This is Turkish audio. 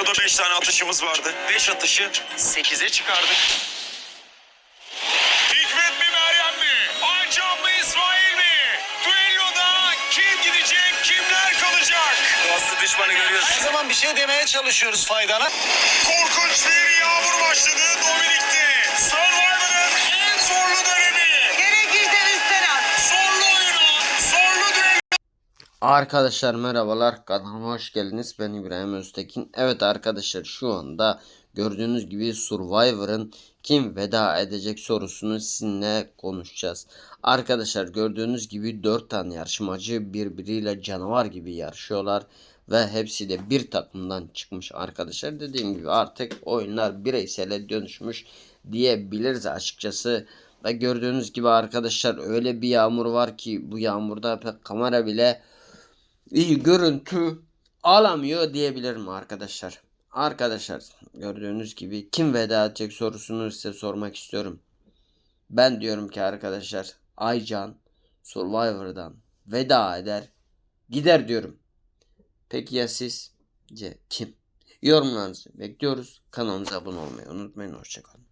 Videoda 5 tane atışımız vardı. 5 atışı 8'e çıkardık. Hikmet mi Meryem mi? Aycan mı İsmail mi? Düelloda kim gidecek kimler kalacak? Aslı düşmanı görüyorsun. Her zaman bir şey demeye çalışıyoruz faydana. Korkunç bir yağmur Arkadaşlar merhabalar kanalıma hoş geldiniz. Ben İbrahim Öztekin. Evet arkadaşlar şu anda gördüğünüz gibi Survivor'ın kim veda edecek sorusunu sizinle konuşacağız. Arkadaşlar gördüğünüz gibi 4 tane yarışmacı birbiriyle canavar gibi yarışıyorlar Ve hepsi de bir takımdan çıkmış arkadaşlar. Dediğim gibi artık oyunlar bireysele dönüşmüş diyebiliriz açıkçası. Ve gördüğünüz gibi arkadaşlar öyle bir yağmur var ki bu yağmurda pek kamera bile iyi görüntü alamıyor diyebilirim arkadaşlar. Arkadaşlar gördüğünüz gibi kim veda edecek sorusunu size sormak istiyorum. Ben diyorum ki arkadaşlar Aycan Survivor'dan veda eder gider diyorum. Peki ya siz? Ce, kim? Yorumlarınızı bekliyoruz. Kanalımıza abone olmayı unutmayın. Hoşçakalın.